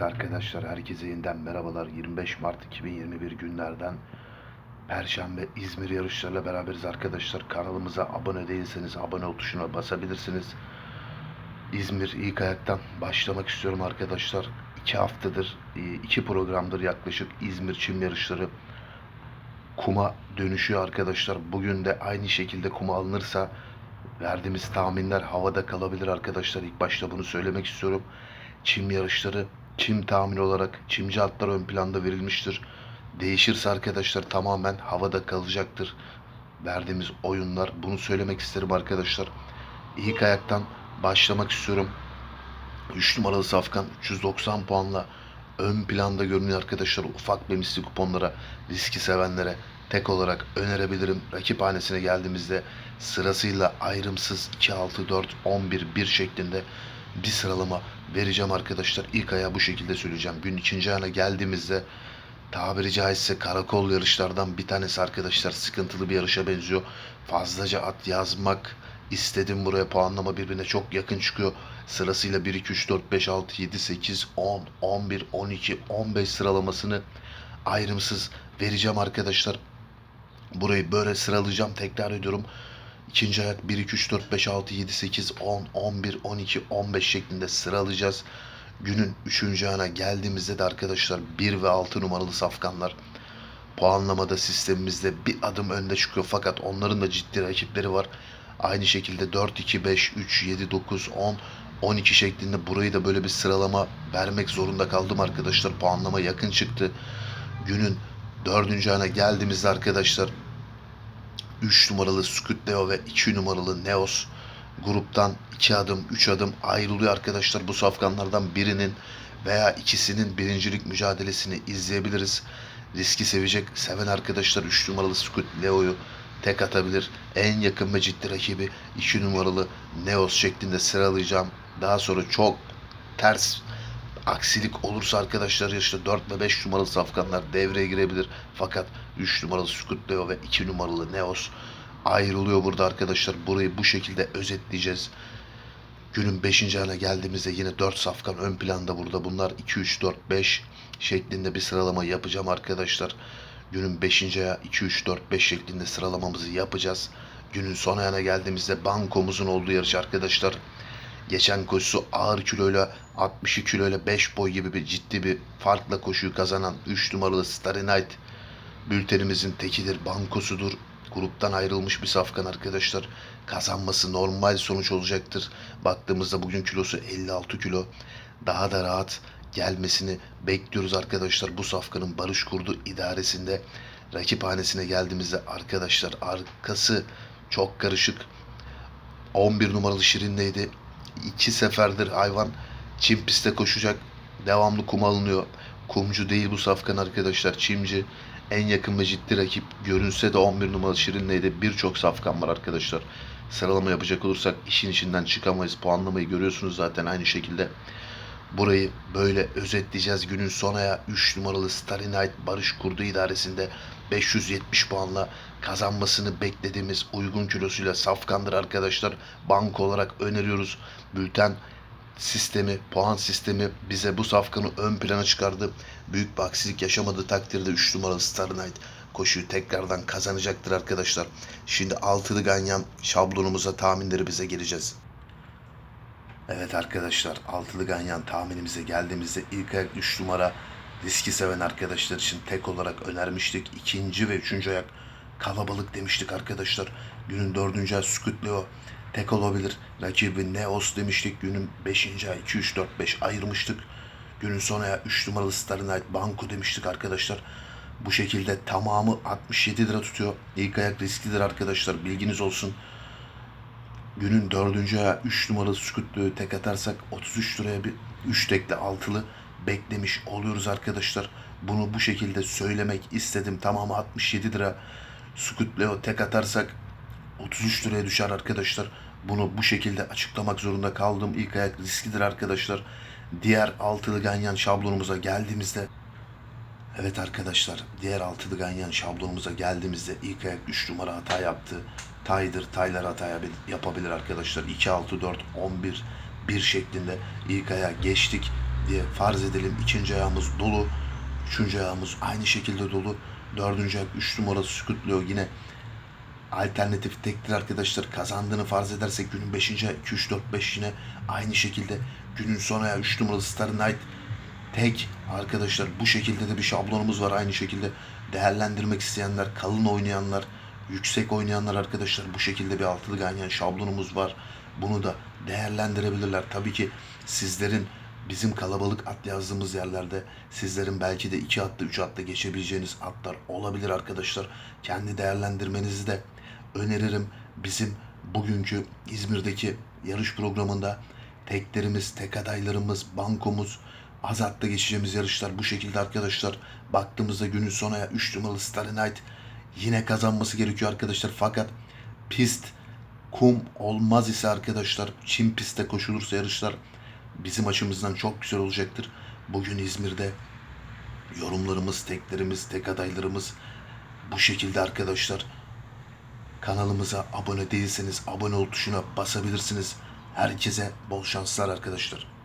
Evet arkadaşlar herkese yeniden merhabalar. 25 Mart 2021 günlerden Perşembe İzmir yarışlarıyla beraberiz arkadaşlar. Kanalımıza abone değilseniz abone ol tuşuna basabilirsiniz. İzmir ilk ayaktan başlamak istiyorum arkadaşlar. İki haftadır, e, iki programdır yaklaşık İzmir çim yarışları kuma dönüşüyor arkadaşlar. Bugün de aynı şekilde kuma alınırsa verdiğimiz tahminler havada kalabilir arkadaşlar. İlk başta bunu söylemek istiyorum. Çim yarışları çim tahmini olarak çimci atlar ön planda verilmiştir. Değişirse arkadaşlar tamamen havada kalacaktır. Verdiğimiz oyunlar bunu söylemek isterim arkadaşlar. İlk ayaktan başlamak istiyorum. 3 numaralı Safkan 390 puanla ön planda görünüyor arkadaşlar. Ufak ve misli kuponlara riski sevenlere tek olarak önerebilirim. Rakip hanesine geldiğimizde sırasıyla ayrımsız 2, 6, 4, 11, 1 şeklinde bir sıralama vereceğim arkadaşlar. İlk ayağı bu şekilde söyleyeceğim. Gün ikinci ayına geldiğimizde tabiri caizse karakol yarışlardan bir tanesi arkadaşlar sıkıntılı bir yarışa benziyor. Fazlaca at yazmak istedim buraya puanlama birbirine çok yakın çıkıyor. Sırasıyla 1, 2, 3, 4, 5, 6, 7, 8, 10, 11, 12, 15 sıralamasını ayrımsız vereceğim arkadaşlar. Burayı böyle sıralayacağım. Tekrar ediyorum. İkinci ayak 1, 2, 3, 4, 5, 6, 7, 8, 10, 11, 12, 15 şeklinde sıralayacağız. Günün 3. ayağına geldiğimizde de arkadaşlar 1 ve 6 numaralı safkanlar puanlamada sistemimizde bir adım önde çıkıyor. Fakat onların da ciddi rakipleri var. Aynı şekilde 4, 2, 5, 3, 7, 9, 10, 12 şeklinde burayı da böyle bir sıralama vermek zorunda kaldım arkadaşlar. Puanlama yakın çıktı. Günün 4. ayağına geldiğimizde arkadaşlar 3 numaralı Scoot Leo ve 2 numaralı Neos gruptan 2 adım 3 adım ayrılıyor arkadaşlar. Bu safkanlardan birinin veya ikisinin birincilik mücadelesini izleyebiliriz. Riski sevecek seven arkadaşlar 3 numaralı Scoot Leo'yu tek atabilir. En yakın ve ciddi rakibi 2 numaralı Neos şeklinde sıralayacağım. Daha sonra çok ters aksilik olursa arkadaşlar işte 4 ve 5 numaralı safkanlar devreye girebilir. Fakat 3 numaralı Scoot Leo ve 2 numaralı Neos ayrılıyor burada arkadaşlar. Burayı bu şekilde özetleyeceğiz. Günün 5. ayına geldiğimizde yine 4 safkan ön planda burada. Bunlar 2, 3, 4, 5 şeklinde bir sıralama yapacağım arkadaşlar. Günün 5. aya 2, 3, 4, 5 şeklinde sıralamamızı yapacağız. Günün son ayına geldiğimizde bankomuzun olduğu yarış arkadaşlar. Geçen koşusu ağır kiloyla 62 kiloyla 5 boy gibi bir ciddi bir farkla koşuyu kazanan 3 numaralı Starry Night bültenimizin tekidir, bankosudur. Gruptan ayrılmış bir safkan arkadaşlar. Kazanması normal sonuç olacaktır. Baktığımızda bugün kilosu 56 kilo. Daha da rahat gelmesini bekliyoruz arkadaşlar. Bu safkanın Barış Kurdu idaresinde rakip hanesine geldiğimizde arkadaşlar arkası çok karışık. 11 numaralı Şirin'deydi. İki seferdir hayvan çim pistte koşacak. Devamlı kum alınıyor. Kumcu değil bu safkan arkadaşlar. Çimci en yakın ve ciddi rakip. Görünse de 11 numaralı Şirin'deydi. Birçok safkan var arkadaşlar. Sıralama yapacak olursak işin içinden çıkamayız. Puanlamayı görüyorsunuz zaten aynı şekilde. Burayı böyle özetleyeceğiz. Günün son aya 3 numaralı Night Barış Kurdu idaresinde 570 puanla kazanmasını beklediğimiz uygun kilosuyla safkandır arkadaşlar. Bank olarak öneriyoruz. Bülten sistemi, puan sistemi bize bu safkanı ön plana çıkardı. Büyük bir aksilik yaşamadığı takdirde 3 numaralı Star Knight koşuyu tekrardan kazanacaktır arkadaşlar. Şimdi altılı ganyan şablonumuza tahminleri bize geleceğiz. Evet arkadaşlar altılı ganyan tahminimize geldiğimizde ilk ayak 3 numara riski seven arkadaşlar için tek olarak önermiştik. İkinci ve üçüncü ayak kalabalık demiştik arkadaşlar. Günün dördüncü ayak Scoot Leo tek olabilir. Rakibi Neos demiştik. Günün beşinci ay 2, 3, 4, 5 ayırmıştık. Günün son ayağı 3 numaralı Star Night Banko demiştik arkadaşlar. Bu şekilde tamamı 67 lira tutuyor. İlk ayak risklidir arkadaşlar. Bilginiz olsun. Günün dördüncü ayağı 3 numaralı Scoot'luğu tek atarsak 33 liraya bir 3 tekli altılı beklemiş oluyoruz arkadaşlar. Bunu bu şekilde söylemek istedim. Tamamı 67 lira. Scoot Leo tek atarsak 33 liraya düşer arkadaşlar. Bunu bu şekilde açıklamak zorunda kaldım. İlk ayak risklidir arkadaşlar. Diğer altılı ganyan şablonumuza geldiğimizde Evet arkadaşlar diğer altılı ganyan şablonumuza geldiğimizde ilk ayak 3 numara hata yaptı. Taydır, taylar hata yapabilir arkadaşlar. 2, 6, 4, 11, 1 şeklinde ilk ayağa geçtik. diye farz edelim. İkinci ayağımız dolu. Üçüncü ayağımız aynı şekilde dolu. Dördüncü ayak 3 numara Scootluyor yine alternatif tektir arkadaşlar. Kazandığını farz edersek günün 5. 2 3 4 5 yine aynı şekilde günün son ayağı 3 numaralı Star Knight tek arkadaşlar bu şekilde de bir şablonumuz var aynı şekilde değerlendirmek isteyenler kalın oynayanlar yüksek oynayanlar arkadaşlar bu şekilde bir altılı ganyan şablonumuz var. Bunu da değerlendirebilirler. Tabii ki sizlerin bizim kalabalık at yazdığımız yerlerde sizlerin belki de iki atlı üç atlı geçebileceğiniz atlar olabilir arkadaşlar. Kendi değerlendirmenizi de öneririm. Bizim bugünkü İzmir'deki yarış programında teklerimiz, tek adaylarımız, bankomuz, Azat'ta geçeceğimiz yarışlar bu şekilde arkadaşlar. Baktığımızda günün sonuna 3 numaralı Starry Night yine kazanması gerekiyor arkadaşlar. Fakat pist, kum olmaz ise arkadaşlar çim pistte koşulursa yarışlar bizim açımızdan çok güzel olacaktır. Bugün İzmir'de yorumlarımız, teklerimiz, tek adaylarımız bu şekilde arkadaşlar. Kanalımıza abone değilseniz abone ol tuşuna basabilirsiniz. Herkese bol şanslar arkadaşlar.